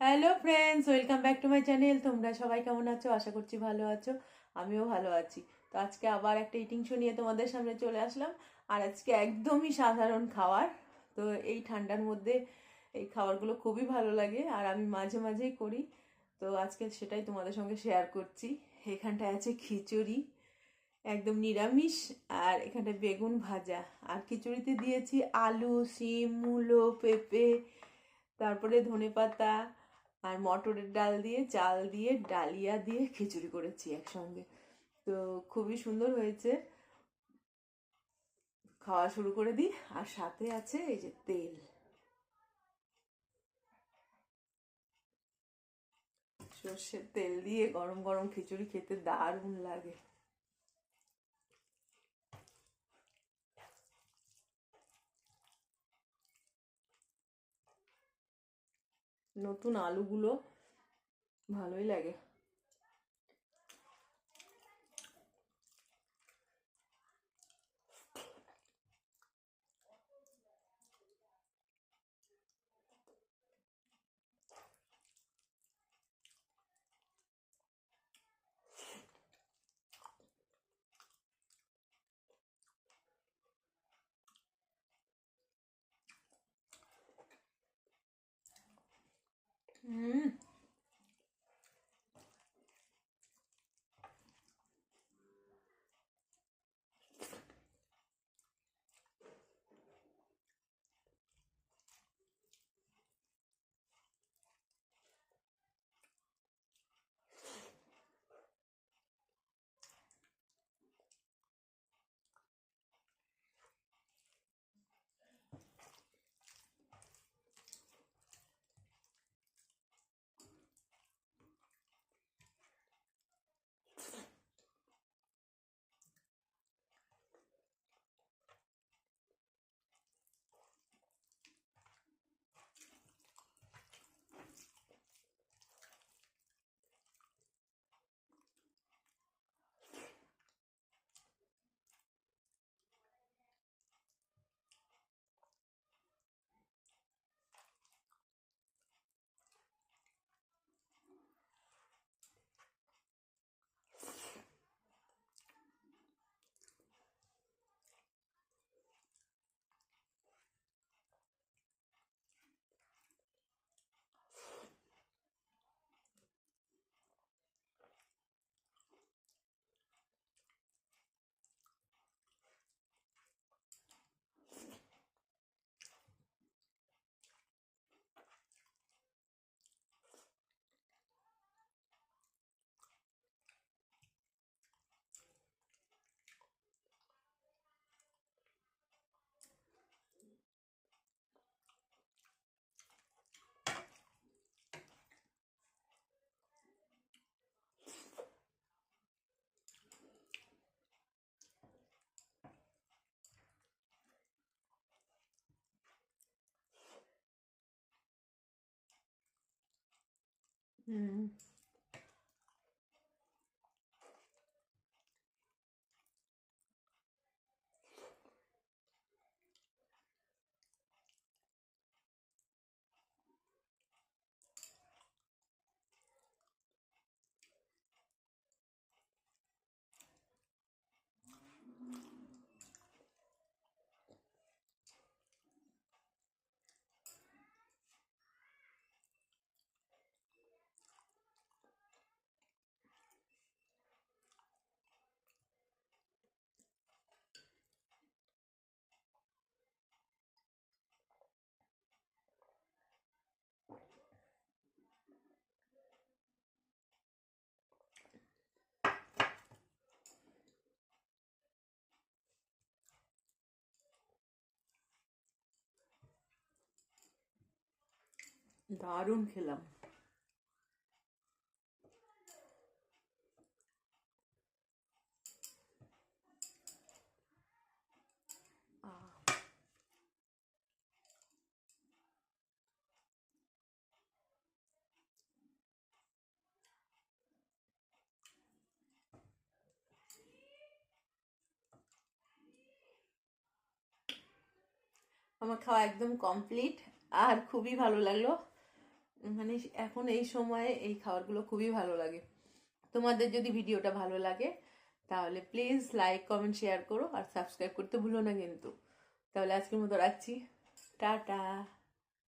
Hello friends welcome back to my channel তোমরা সবাই কেমন আছো? আশা করছি ভালো আছো। আমিও ভালো আছি। তো আজকে আবার একটা ইটিং শো নিয়ে তোমাদের সামনে চলে আসলাম। আর আজকে একদমই সাধারণ খাবার। তো এই ঠান্ডার মধ্যে এই খাবারগুলো খুবই ভালো লাগে, আর আমি মাঝে মাঝেই করি। তো আজকে সেটাই তোমাদের সঙ্গে শেয়ার করছি। এখানটায় আছে খিচুড়ি, একদম নিরামিষ, আর এখানটায় বেগুন ভাজা। আর খিচুড়িতে দিয়েছি আলু, শিম, মূলো, পেঁপে, তারপরে ধনেপাতা আর মটরের ডাল দিয়ে, চাল দিয়ে, ডালিয়া দিয়ে খিচুড়ি করেছি একসঙ্গে। তো খুবই সুন্দর হয়েছে। খাওয়া শুরু করে দিই। আর সাথে আছে এই যে তেল। সর্ষের তেল দিয়ে গরম গরম খিচুড়ি খেতে দারুণ লাগে। নতুন আলুগুলো ভালোই লাগে। 嗯。Mm. দারুণ খেলাম। আমার খাওয়া একদম কমপ্লিট আর খুবই ভালো লাগল। মানে এখন এই সময়ে এই খাবারগুলো খুবই ভালো লাগে। তোমাদের যদি ভিডিওটা ভালো লাগে, তাহলে প্লিজ লাইক কমেন্ট শেয়ার করো আর সাবস্ক্রাইব করতে ভুলো না কিন্তু। তাহলে আজকের মতো রাখছি। টাটা!